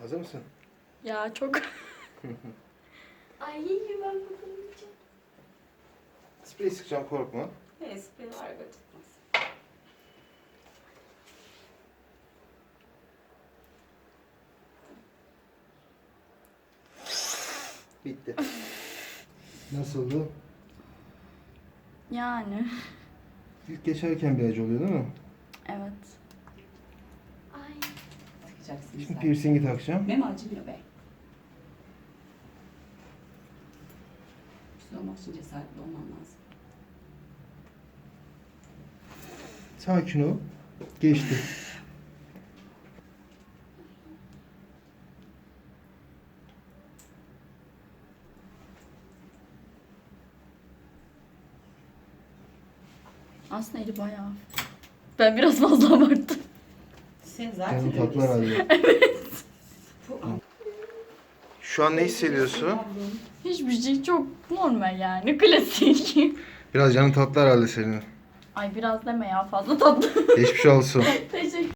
Hazır mısın? Ya çok. Ay ben bakamayacağım. Sprey sıkacağım korkma. Espriler götürmez. Bitti. Nasıldı? Yani. İlk geçerken bir acı oluyor değil mi? Evet. Ay. Takacaksın Şimdi piercingi takacağım. Meme acımıyor be. Güçlü olmak için cesaretli olman lazım. Sakin ol. Geçti. Aslında eli bayağı. Ben biraz fazla abarttım. Zaten tatlı öylesin. herhalde. Şu an ne hissediyorsun? Hiçbir şey çok normal yani. Klasik. Biraz canın tatlı herhalde senin. Ay biraz deme ya fazla tatlı. Geçmiş olsun. Teşekkür